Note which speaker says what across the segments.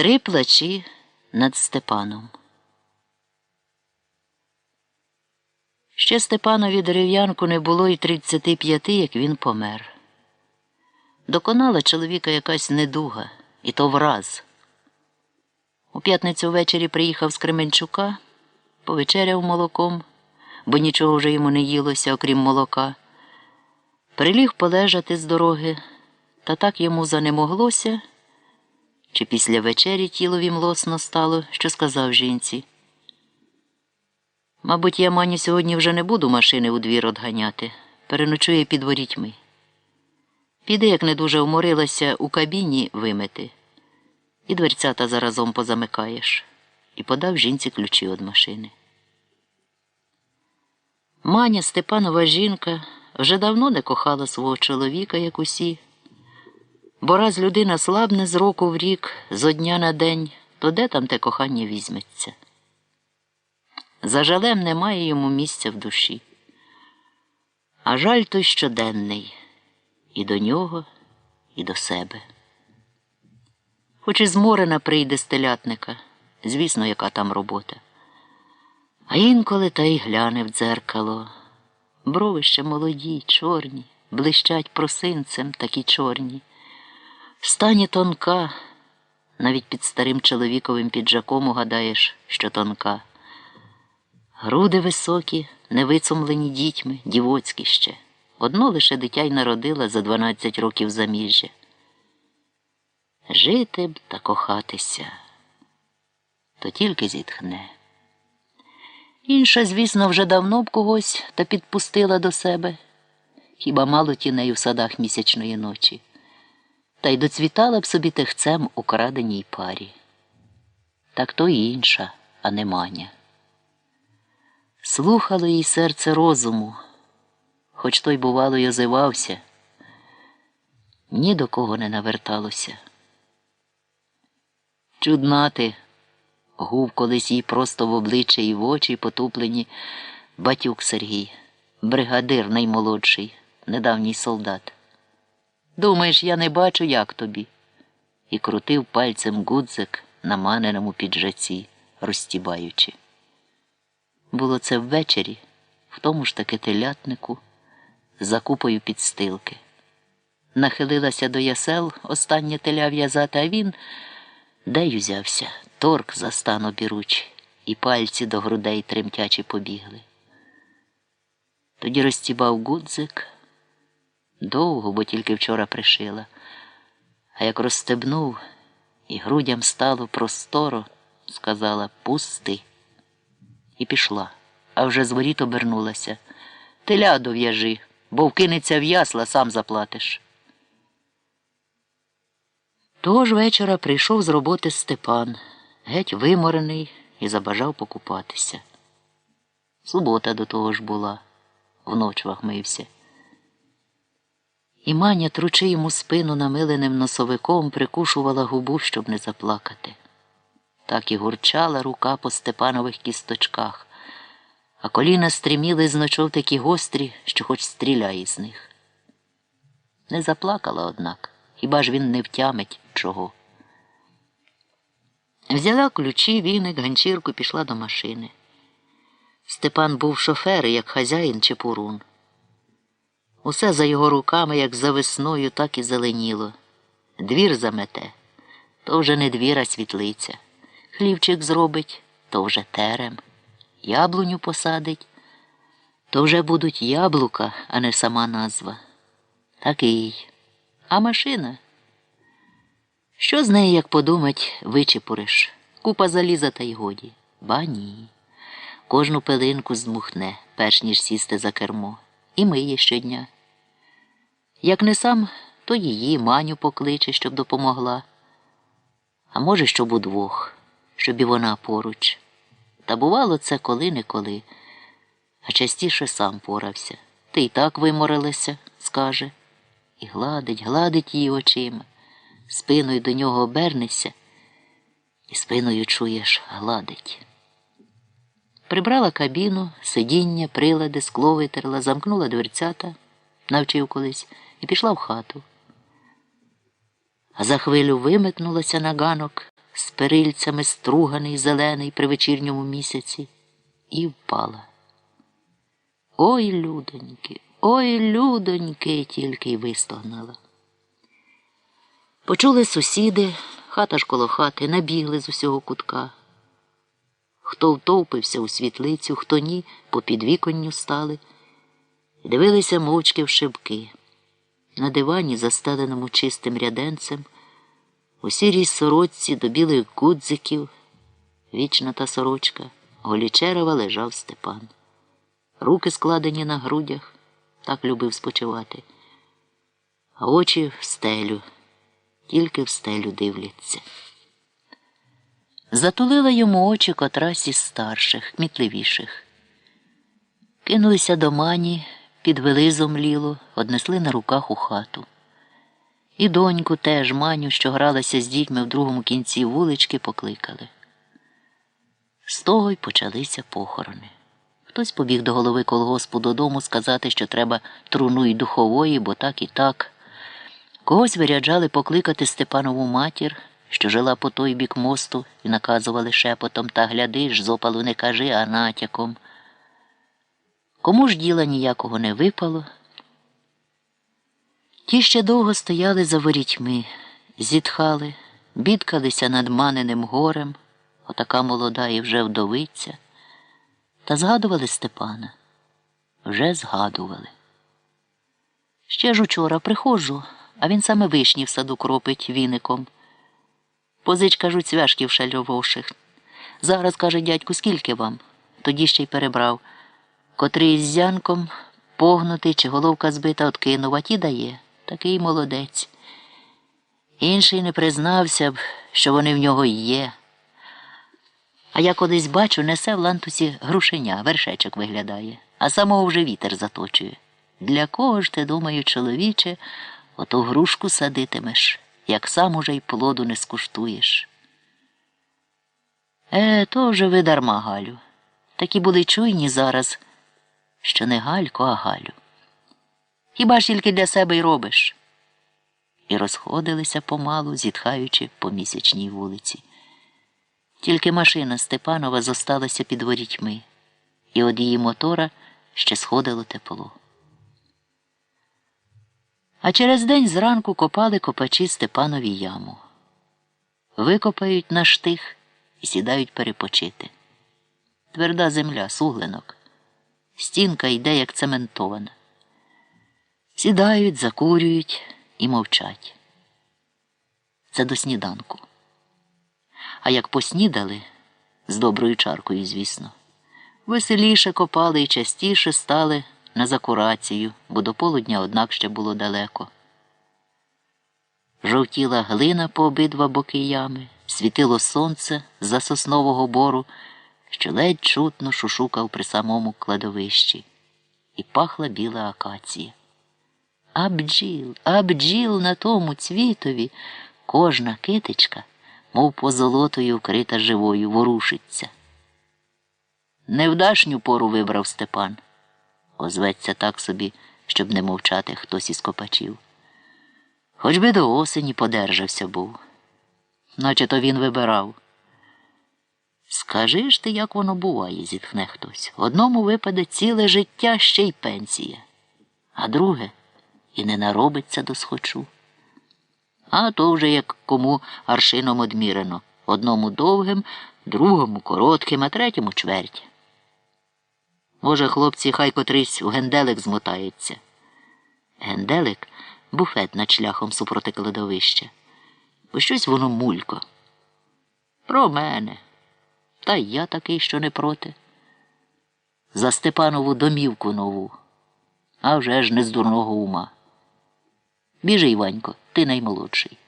Speaker 1: Три плачі над Степаном. Ще Степанові дерев'янку не було й 35, як він помер. Доконала чоловіка якась недуга, і то враз. У п'ятницю ввечері приїхав з Кременчука, повечеряв молоком, бо нічого вже йому не їлося, окрім молока. Приліг полежати з дороги, та так йому занемоглося, чи після вечері тілові млосно стало, що сказав жінці. Мабуть, я Маню сьогодні вже не буду машини у двір одганяти, переночує під ворітьми. Піди, як не дуже вморилася, у кабіні вимити, і дверцята заразом позамикаєш, і подав жінці ключі від машини. Маня Степанова жінка вже давно не кохала свого чоловіка, як усі. Бо раз людина слабне з року в рік, зо дня на день, то де там те кохання візьметься? За жалем немає йому місця в душі. А жаль той щоденний і до нього, і до себе. Хоч і зморена прийде з телятника, звісно, яка там робота. А інколи та й гляне в дзеркало. Брови ще молоді, чорні, блищать просинцем такі чорні. Стані тонка, навіть під старим чоловіковим піджаком угадаєш, що тонка. Груди високі, невицумлені дітьми, дівоцькі ще. Одно лише дитя й народила за 12 років заміжжя. Жити б та кохатися, то тільки зітхне. Інша, звісно, вже давно б когось та підпустила до себе, хіба мало тіней у садах місячної ночі, та й доцвітала б собі техцем у краденій парі. Так то й інша, а не маня. Слухало їй серце розуму, хоч той, бувало, й озивався, ні до кого не наверталося. Чудна ти, гув колись їй просто в обличчя і в очі потуплені батюк Сергій, бригадир наймолодший, недавній солдат. Думаєш, я не бачу, як тобі? І крутив пальцем гудзик на маненому піджаці, розстібаючи. Було це ввечері, в тому ж таки телятнику, за купою підстилки. Нахилилася до ясел останнє теля в'язати, а він де й узявся, торк за стан обіруч, і пальці до грудей тремтячі побігли. Тоді розтібав гудзик довго, бо тільки вчора пришила, а як розстебнув і грудям стало просторо, сказала пусти і пішла, а вже з воріт обернулася. Теля дов'яжи, бо вкинеться в ясла, сам заплатиш. Того ж вечора прийшов з роботи Степан, геть виморений і забажав покупатися. Субота до того ж була, в ночвах мився. І маня, тручи йому спину намиленим носовиком, прикушувала губу, щоб не заплакати. Так і гурчала рука по Степанових кісточках, а коліна стріміли з ночов такі гострі, що хоч стріляй із них. Не заплакала, однак, хіба ж він не втямить чого. Взяла ключі, віник, ганчірку пішла до машини. Степан був шофер, як хазяїн чи пурун. Усе за його руками, як за весною, так і зеленіло. Двір замете, то вже не двір, а світлиця. Хлівчик зробить, то вже терем, яблуню посадить, то вже будуть яблука, а не сама назва. Такий. А машина? Що з неї, як подумать, вичепуриш? Купа заліза та й годі. Ба ні. Кожну пилинку здмухне, перш ніж сісти за кермо, і миє щодня. Як не сам, то її маню покличе, щоб допомогла. А може, щоб удвох, щоб і вона поруч. Та бувало це коли-неколи, а частіше сам порався. Ти й так виморилася, скаже, і гладить, гладить її очима спиною до нього обернешся і спиною чуєш гладить. Прибрала кабіну, сидіння, прилади, скло витерла, замкнула дверцята, навчив колись, і пішла в хату. А за хвилю виметнулася на ганок, з перильцями струганий, зелений при вечірньому місяці, і впала. Ой, людоньки, ой, людоньки, тільки й вистогнала. Почули сусіди, хата ж коло хати, набігли з усього кутка. Хто втовпився у світлицю, хто ні, по підвіконню стали, дивилися мовчки в шибки. На дивані, застеленому чистим ряденцем, у сірій сорочці до білих гудзиків, вічна та сорочка, голічерова лежав Степан. Руки складені на грудях, так любив спочивати, а очі в стелю, тільки в стелю дивляться. Затулила йому очі котрась із старших, кмітливіших. Кинулися до мані, підвели зомліло, однесли на руках у хату. І доньку теж маню, що гралася з дітьми в другому кінці вулички, покликали. З того й почалися похорони. Хтось побіг до голови колгоспу додому сказати, що треба труну й духової, бо так і так. Когось виряджали покликати Степанову матір, що жила по той бік мосту, і наказували шепотом та гляди ж, з опалу не кажи, а натяком. Кому ж діла ніякого не випало. Ті ще довго стояли за ворітьми, зітхали, бідкалися над маненим горем, отака молода і вже вдовиця, та згадували Степана. Вже згадували. Ще ж учора приходжу, а він саме вишні в саду кропить віником. Позич, кажуть, цвяшків шальовоших. Зараз, каже дядьку, скільки вам? Тоді ще й перебрав. Котрий з зянком погнутий чи головка збита откинув, а ті дає. Такий молодець. Інший не признався б, що вони в нього є. А я колись бачу, несе в лантусі грушеня, вершечок виглядає, а самого вже вітер заточує. Для кого ж ти, думаю, чоловіче, оту грушку садитимеш, як сам уже й плоду не скуштуєш? Е, то вже ви дарма, Галю. Такі були чуйні зараз, що не Галько, а Галю. Хіба ж тільки для себе й робиш? І розходилися помалу, зітхаючи по місячній вулиці. Тільки машина Степанова зосталася під ворітьми, і від її мотора ще сходило тепло. А через день зранку копали копачі Степанові яму. Викопають на штих і сідають перепочити. Тверда земля, суглинок. Стінка йде, як цементована. Сідають, закурюють і мовчать. Це до сніданку. А як поснідали, з доброю чаркою, звісно, веселіше копали і частіше стали на закурацію, бо до полудня, однак, ще було далеко. Жовтіла глина по обидва боки ями, світило сонце за соснового бору, що ледь чутно шушукав при самому кладовищі, і пахла біла акація. А бджіл, а бджіл на тому цвітові, кожна китичка, мов позолотою вкрита живою, ворушиться. Невдашню пору вибрав Степан, озветься так собі, щоб не мовчати хтось із копачів. Хоч би до осені подержався був, наче то він вибирав. Скажи ж ти, як воно буває, зітхне хтось. Одному випаде ціле життя ще й пенсія, а друге і не наробиться до схочу. А то вже як кому аршином одмірено одному довгим, другому коротким, а третьому чверть. Може, хлопці, хай котрийсь у генделик змотається. Генделик буфет над шляхом супроти кладовища. Бо щось воно мулько. Про мене. Та й я такий, що не проти. За Степанову домівку нову, а вже ж не з дурного ума. Біжи, Іванько, ти наймолодший.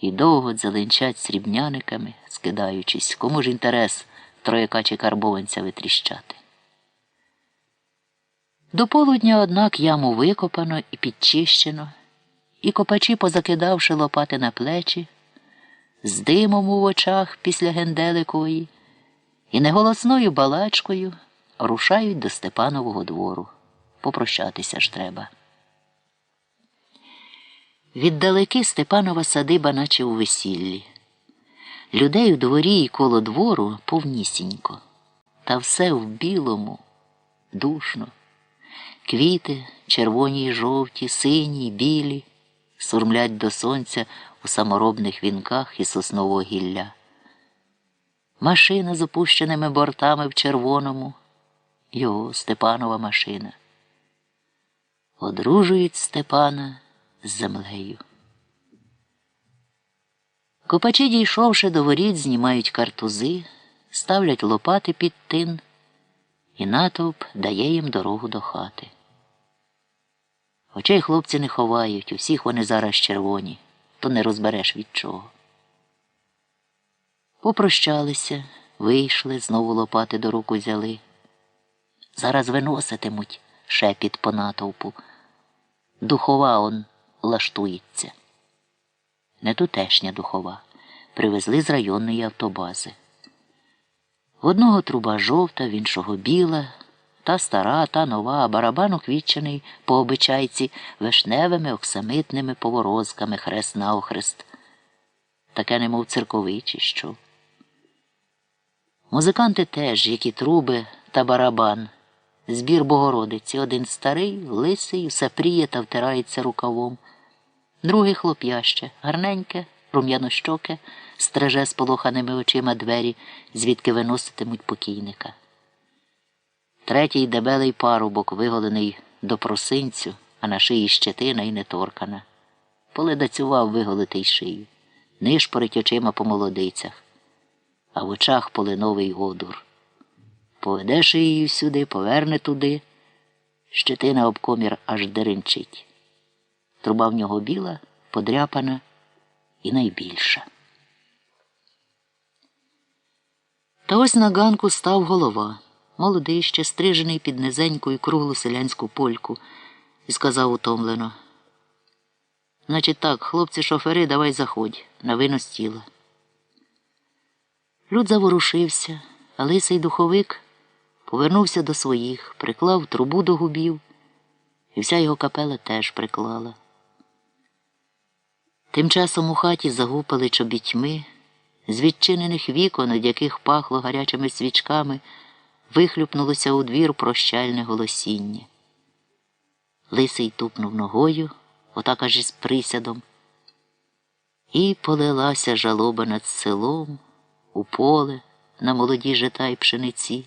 Speaker 1: І довго дзеленчать срібняниками, скидаючись, кому ж інтерес трояка чи карбованця витріщати. До полудня, однак, яму викопано і підчищено, і копачі, позакидавши лопати на плечі, з димом у очах після генделикової і неголосною балачкою рушають до Степанового двору. Попрощатися ж треба. Віддалеки Степанова садиба, наче у весіллі. Людей у дворі і коло двору повнісінько, та все в білому, душно. Квіти, червоні й жовті, сині, й білі, сурмлять до сонця у саморобних вінках із соснового гілля. Машина з опущеними бортами в червоному, його Степанова машина. Одружують Степана з землею. Копачі, дійшовши до воріт, знімають картузи, ставлять лопати під тин, і натовп дає їм дорогу до хати. Очей хлопці не ховають, у всіх вони зараз червоні, то не розбереш від чого. Попрощалися, вийшли, знову лопати до рук узяли. Зараз виноситимуть шепіт по натовпу. Духова он лаштується. Не тутешня духова. Привезли з районної автобази. В одного труба жовта, в іншого біла, та стара, та нова, а барабан уквітчений по обичайці вишневими оксамитними поворозками хрест на охрест. Таке немов цирковий чи що. Музиканти теж, які труби та барабан. Збір Богородиці, один старий, лисий, все пріє та втирається рукавом. Другий хлоп'яще, гарненьке, рум'янощоке, стреже з полоханими очима двері, звідки виноситимуть покійника. Третій дебелий парубок, виголений до просинцю, а на шиї щетина і неторкана. Поледацював виголитий шию, нишпорить очима по молодицях, а в очах полиновий одур. Поведеш її сюди, поверне туди. Щетина об комір аж деренчить. Труба в нього біла, подряпана і найбільша. Та ось на ганку став голова, молодий ще стрижений під низеньку і круглу селянську польку, і сказав утомлено. Значить так, хлопці шофери, давай заходь, на винос тіла. Люд заворушився, а лисий духовик повернувся до своїх, приклав трубу до губів, і вся його капела теж приклала. Тим часом у хаті загупали чобітьми, з відчинених вікон, від яких пахло гарячими свічками, вихлюпнулося у двір прощальне голосіння. Лисий тупнув ногою, отак аж із присядом, і полилася жалоба над селом, у поле, на молоді жита й пшениці,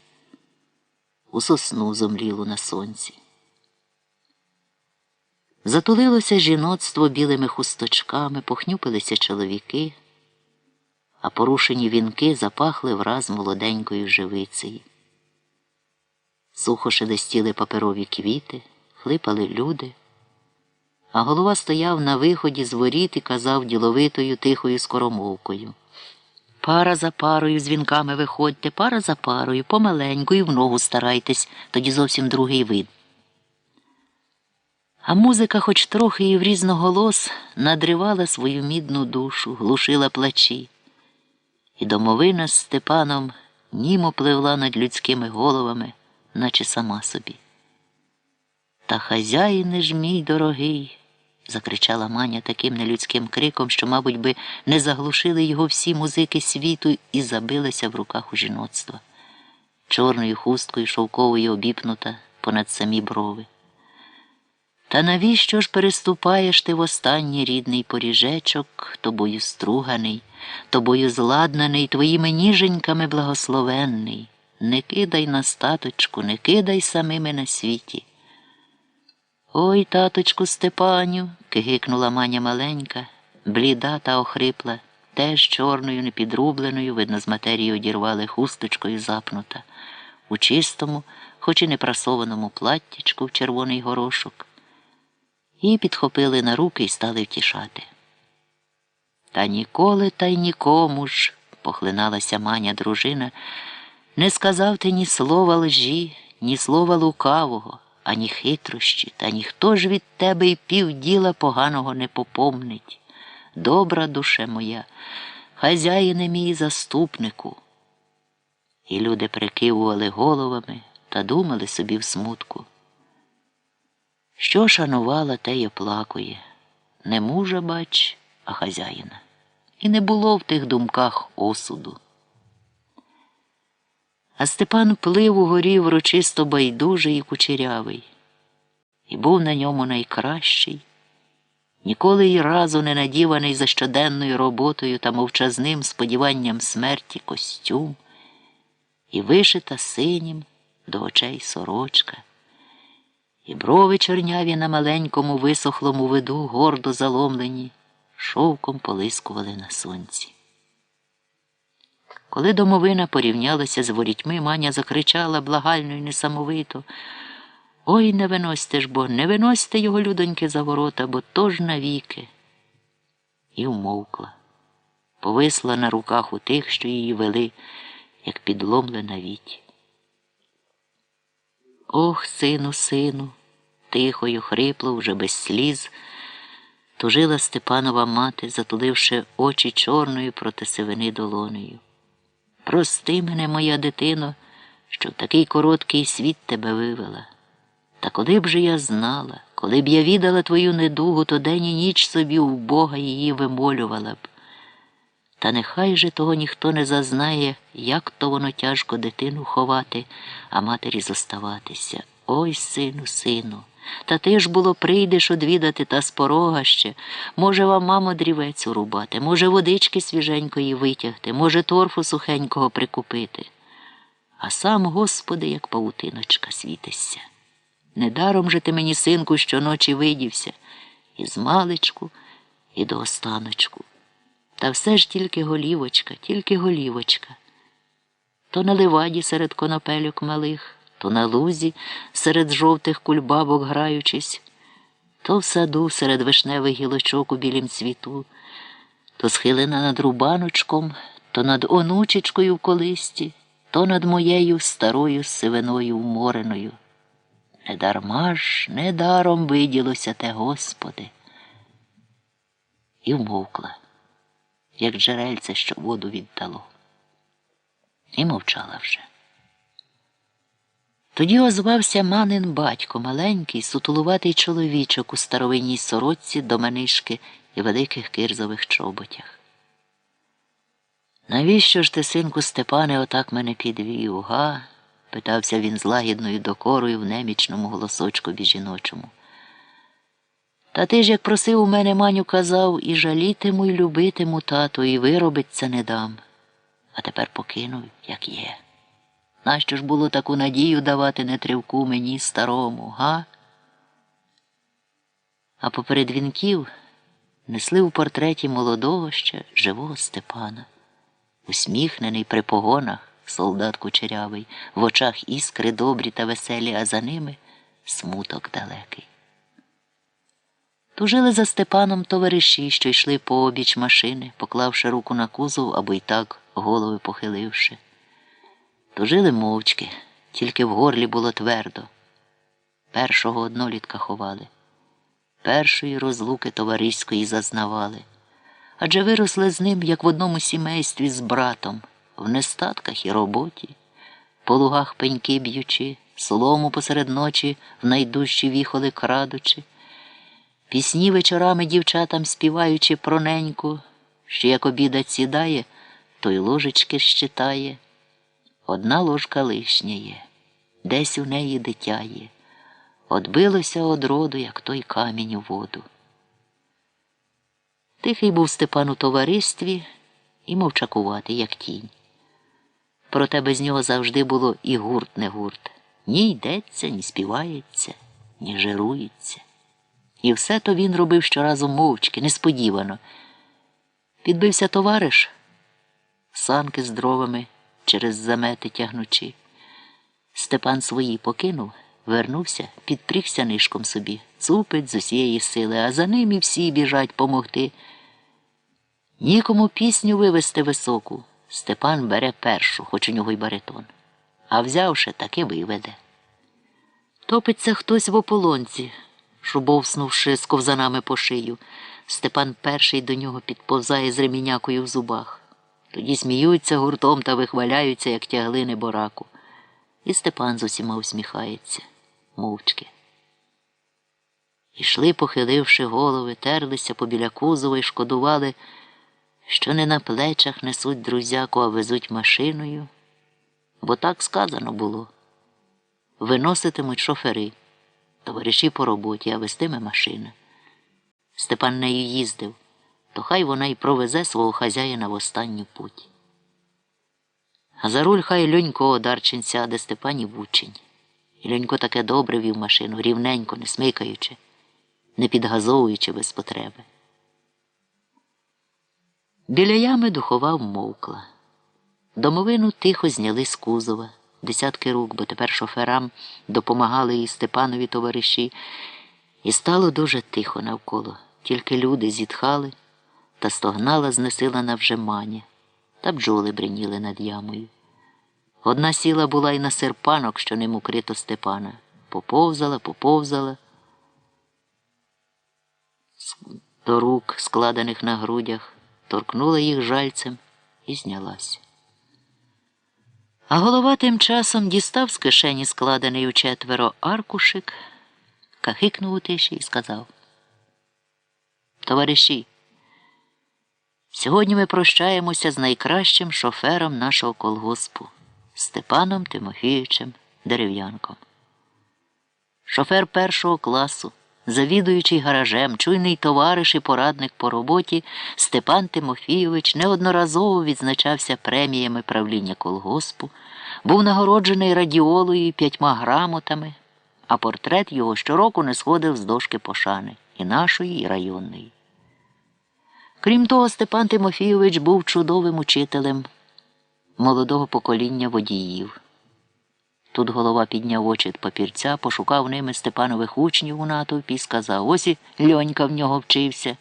Speaker 1: у сосну зомлілу на сонці. Затулилося жіноцтво білими хусточками, похнюпилися чоловіки, а порушені вінки запахли враз молоденькою живицею. Сухо шелестіли паперові квіти, хлипали люди, а голова стояв на виході з воріт і казав діловитою тихою скоромовкою. Пара за парою з вінками виходьте, пара за парою, помаленьку і в ногу старайтесь, тоді зовсім другий вид. А музика, хоч трохи і в різноголос, надривала свою мідну душу, глушила плачі. І домовина з Степаном німо пливла над людськими головами, наче сама собі. Та хазяїне ж мій дорогий, закричала Маня таким нелюдським криком, що, мабуть, би не заглушили його всі музики світу і забилися в руках у жіноцтва, чорною хусткою шовковою обіпнута понад самі брови. Та навіщо ж переступаєш ти в останній рідний поріжечок, тобою струганий, тобою зладнаний, твоїми ніженьками благословенний? Не кидай на статочку, не кидай самими на світі. Ой, таточку Степаню, кигикнула маня маленька, бліда та охрипла, теж чорною, непідрубленою, видно, з матерії одірвали хусточкою запнута, у чистому, хоч і не прасованому платтячку в червоний горошок. Її підхопили на руки і стали втішати. Та ніколи та й нікому ж, похлиналася маня дружина, не сказав ти ні слова лжі, ні слова лукавого, ані хитрощі, та ніхто ж від тебе й півділа поганого не попомнить. Добра душе моя, хазяїне мій заступнику. І люди прикивували головами та думали собі в смутку. Що шанувала, те й оплакує. Не мужа, бач, а хазяїна. і не було в тих думках осуду. А Степан плив у горі врочисто байдужий і кучерявий, і був на ньому найкращий, ніколи й разу не надіваний за щоденною роботою та мовчазним сподіванням смерті костюм, і вишита синім до очей сорочка, і брови чорняві на маленькому висохлому виду, гордо заломлені, шовком полискували на сонці. Коли домовина порівнялася з ворітьми, маня закричала благально й несамовито. Ой, не виносьте ж бо, не виносьте його, людоньки, за ворота, бо то ж навіки. І вмовкла, повисла на руках у тих, що її вели, як підломлена віть. Ох, сину, сину, тихою, хрипло, вже без сліз, тужила Степанова мати, затуливши очі чорною проти сивини долонею. Прости мене, моя дитино, що в такий короткий світ тебе вивела. Та коли б же я знала, коли б я відала твою недугу, то день і ніч собі у Бога її вимолювала б. Та нехай же того ніхто не зазнає, як то воно тяжко дитину ховати, а матері зоставатися. Ой, сину, сину, та ти ж було прийдеш одвідати та з порога ще. Може, вам, мамо, дрівець урубати, може, водички свіженької витягти, може, торфу сухенького прикупити. А сам, Господи, як павутиночка світишся. Недаром же ти мені, синку, щоночі видівся, і з маличку, і до останочку. Та все ж тільки голівочка, тільки голівочка. То на ливаді серед конопельок малих, то на лузі серед жовтих кульбабок граючись, то в саду серед вишневих гілочок у білім цвіту, то схилена над рубаночком, то над онучечкою в колисті, то над моєю старою сивиною вмореною. Недарма ж, недаром виділося те, Господи. І вмовкла, як джерельце, що воду віддало. І мовчала вже. Тоді озвався манин батько, маленький, сутулуватий чоловічок у старовинній сорочці до манишки і великих кирзових чоботях. Навіщо ж ти, синку Степане, отак мене підвів, га? питався він з лагідною докорою в немічному голосочку жіночому. Та ти ж, як просив у мене маню казав, і жалітиму, і любитиму тату, і виробиться не дам. А тепер покинув, як є. Нащо ж було таку надію давати нетривку мені старому, га? А поперед вінків несли у портреті молодого ще живого Степана, усміхнений при погонах солдат кучерявий, в очах іскри добрі та веселі, а за ними смуток далекий. Тужили за Степаном товариші, що йшли по обіч машини, поклавши руку на кузов або й так голови похиливши. Тужили мовчки, тільки в горлі було твердо. Першого однолітка ховали, першої розлуки товариської зазнавали, адже виросли з ним, як в одному сімействі з братом в нестатках і роботі, по лугах пеньки б'ючи, солому посеред ночі в найдужчі віхоли крадучи, пісні вечорами дівчатам співаючи про неньку, що як обідать сідає, то й ложечки щитає. Одна ложка лишня є, десь у неї дитя є. Отбилося од роду, як той камінь у воду. Тихий був Степан у товаристві і мовчакуватий, як тінь. Проте без нього завжди було і гурт не гурт. Ні йдеться, ні співається, ні жирується. І все то він робив щоразу мовчки, несподівано. Підбився товариш, санки з дровами через замети тягнучи. Степан свої покинув, вернувся, підпрігся нишком собі, цупить з усієї сили, а за ним і всі біжать помогти. Нікому пісню вивести високу. Степан бере першу, хоч у нього й баритон, а взявши, таки виведе. Топиться хтось в ополонці, шубовснувши з ковзанами по шию. Степан перший до нього підповзає з ремінякою в зубах. Тоді сміються гуртом та вихваляються, як тяглини бораку. І Степан з усіма усміхається, мовчки. Ішли, похиливши голови, терлися побіля кузова і шкодували що не на плечах несуть друзяку, а везуть машиною, бо так сказано було. Виноситимуть шофери, товариші по роботі, а вестиме машина. Степан нею їздив, то хай вона й провезе свого хазяїна в останню путь. А за руль хай Льонько Одарчин сяде Степанів учень. І Льонько таке добре вів машину, рівненько, не смикаючи, не підгазовуючи без потреби. Біля ями духова вмовкла. Домовину тихо зняли з кузова, десятки рук, бо тепер шоферам допомагали їй Степанові товариші, і стало дуже тихо навколо. Тільки люди зітхали та стогнала знесилена вже маня, та бджоли бриніли над ямою. Одна сіла була й на серпанок, що ним укрито Степана. Поповзала, поповзала. До рук, складених на грудях, торкнула їх жальцем і знялась. А голова тим часом дістав з кишені складений у четверо аркушик, кахикнув у тиші і сказав. Товариші, сьогодні ми прощаємося з найкращим шофером нашого колгоспу Степаном Тимофійовичем Дерев'янком. Шофер першого класу, завідуючий гаражем, чуйний товариш і порадник по роботі, Степан Тимофійович неодноразово відзначався преміями правління колгоспу, був нагороджений радіолою і п'ятьма грамотами, а портрет його щороку не сходив з дошки пошани і нашої, і районної. Крім того, Степан Тимофійович був чудовим учителем молодого покоління водіїв. Тут голова підняв очі папірця, пошукав ними Степанових учнів у натовпі і сказав ось і льонька в нього вчився,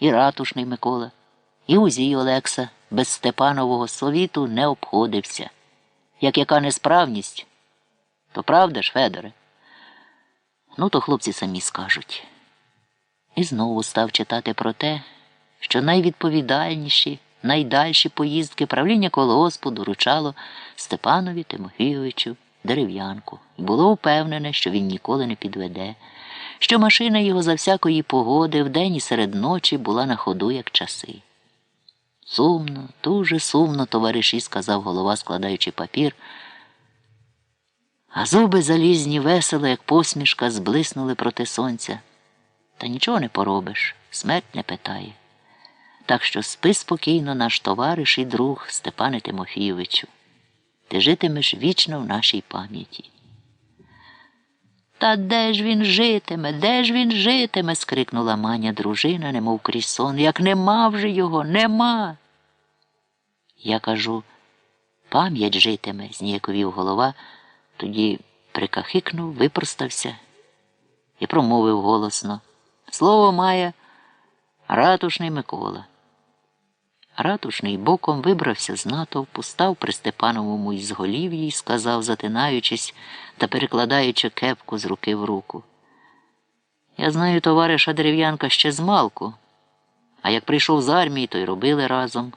Speaker 1: і ратушний Микола, і Узій Олекса без Степанового совіту не обходився. Як яка несправність, то правда ж, Федоре? Ну, то хлопці самі скажуть. І знову став читати про те, що найвідповідальніші, найдальші поїздки правління колгоспу доручало Степанові Тимофійовичу дерев'янку і було впевнене, що він ніколи не підведе, що машина його за всякої погоди вдень і серед ночі була на ходу, як часи. Сумно, дуже сумно, товариші, сказав голова, складаючи папір. А зуби залізні весело, як посмішка, зблиснули проти сонця. Та нічого не поробиш, смерть не питає. Так що спи спокійно, наш товариш і друг Степане Тимофійовичу. Ти житимеш вічно в нашій пам'яті. Та де ж він житиме, де ж він житиме? скрикнула маня дружина, немов крізь сон. Як нема вже його, нема. Я кажу, пам'ять житиме, зніяковів голова, тоді прикахикнув, випростався і промовив голосно. Слово має ратушний Микола. Ратушний боком вибрався з натовпу, став при Степановому ізголів'ї і сказав, затинаючись та перекладаючи кепку з руки в руку. Я знаю товариша дерев'янка ще з малку, а як прийшов з армії, то й робили разом.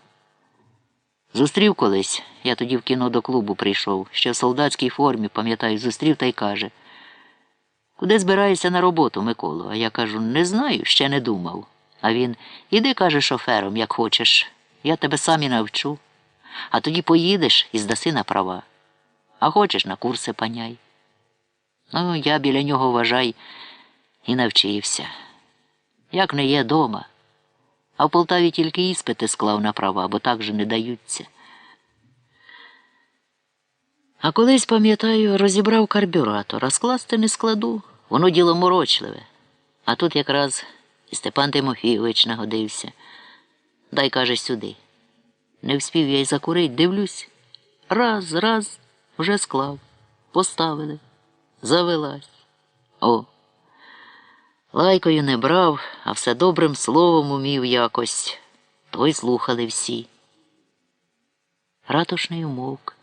Speaker 1: Зустрів колись, я тоді в кіно до клубу прийшов, ще в солдатській формі, пам'ятаю, зустрів та й каже. Куди збираєшся на роботу, Миколу? А я кажу, не знаю, ще не думав. А він іди, каже, шофером, як хочеш. Я тебе сам і навчу. А тоді поїдеш і здаси на права. А хочеш на курси паняй. Ну, я біля нього вважай і навчився. Як не є дома. А в Полтаві тільки іспити склав на права, бо так же не даються. А колись, пам'ятаю, розібрав карбюратор, а скласти не складу. Воно діло морочливе. А тут якраз і Степан Тимофійович нагодився. Дай, каже, сюди. Не вспів я й закурить, дивлюсь. Раз, раз, вже склав. Поставили. Завелась. О. Лайкою не брав, а все добрим словом умів якось. Той слухали всі. Ратушний умовк.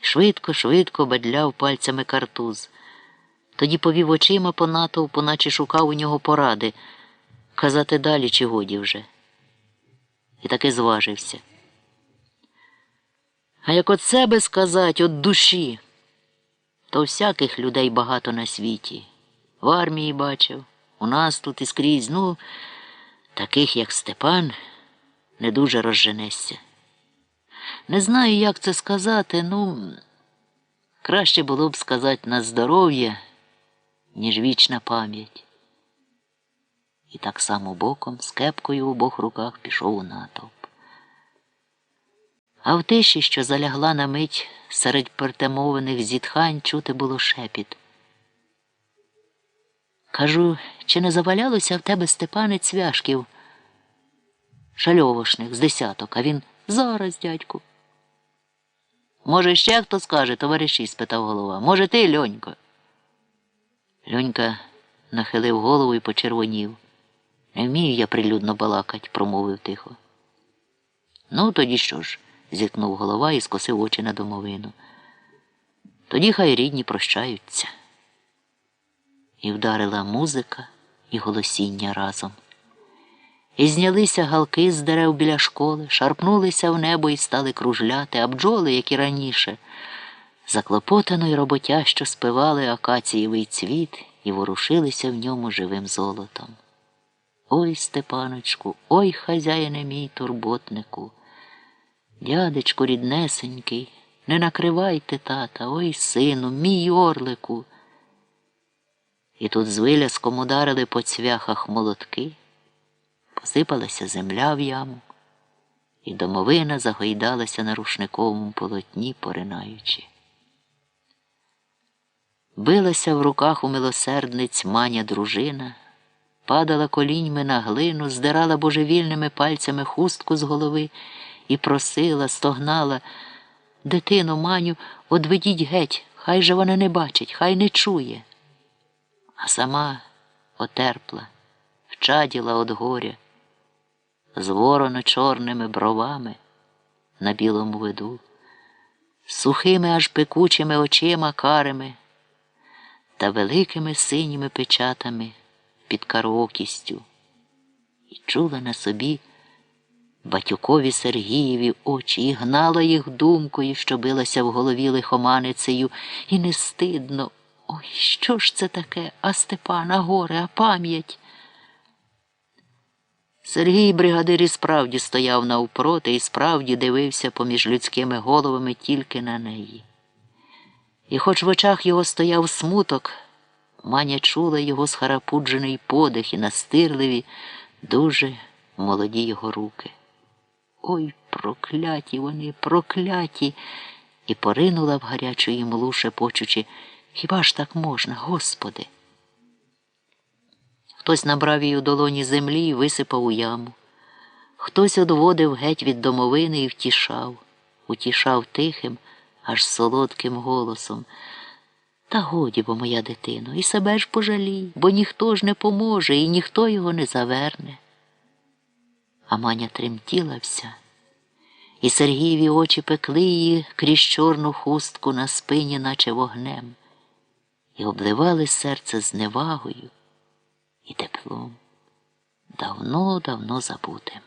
Speaker 1: Швидко, швидко бадляв пальцями картуз. Тоді повів очима по натовпу, наче шукав у нього поради. Казати далі, чи годі вже. І таки зважився. А як от себе сказать, от душі, то всяких людей багато на світі. В армії бачив, у нас тут і скрізь, ну, таких, як Степан, не дуже розженешся. Не знаю, як це сказати, ну, краще було б сказати на здоров'я, ніж вічна пам'ять. І так само боком, з кепкою у обох руках пішов у натовп. А в тиші, що залягла на мить серед перетемованих зітхань, чути було шепіт. Кажу, чи не завалялося в тебе Степане цвяшків шальовошних з десяток, а він зараз, дядьку. Може, ще хто скаже, товариші? спитав голова. Може, ти, льонько? Льонька нахилив голову і почервонів. Не вмію я прилюдно балакать, промовив тихо. Ну, тоді що ж? зіткнув голова і скосив очі на домовину. Тоді хай рідні прощаються. І вдарила музика і голосіння разом. І знялися галки з дерев біля школи, шарпнулися в небо і стали кружляти, а бджоли, як і раніше, заклопотано й роботящо спивали акацієвий цвіт і ворушилися в ньому живим золотом. Ой, Степаночку, ой, хазяїне мій турботнику. Дядечку ріднесенький, не накривайте тата, ой, сину, мій орлику. І тут з виляском ударили по цвяхах молотки, посипалася земля в яму, і домовина загойдалася на рушниковому полотні, поринаючи. Билася в руках у милосердниць маня дружина, падала коліньми на глину, здирала божевільними пальцями хустку з голови і просила, стогнала дитину маню, одведіть геть, хай же вона не бачить, хай не чує. А сама отерпла, вчаділа од горя, з ворона чорними бровами на білому виду, сухими аж пекучими очима карими та великими синіми печатами під кароокістю, і чула на собі батюкові Сергієві очі і гнала їх думкою, що билася в голові лихоманицею, і не стидно. Ой, що ж це таке, а Степан, а горе, а пам'ять. Сергій бригадир і справді стояв навпроти і справді дивився поміж людськими головами тільки на неї. І хоч в очах його стояв смуток, маня чула його схарапуджений подих і настирливі, дуже молоді його руки. Ой, прокляті вони, прокляті, і поринула в гарячу імлу, шепочучи, хіба ж так можна, Господи? Хтось набрав її у долоні землі і висипав у яму. Хтось одводив геть від домовини і втішав, утішав тихим, аж солодким голосом. Та годі бо, моя дитино, і себе ж пожалій, бо ніхто ж не поможе, і ніхто його не заверне. А маня тремтіла вся, і Сергієві очі пекли її крізь чорну хустку на спині, наче вогнем, і обливали серце зневагою і теплом, давно, давно забутим.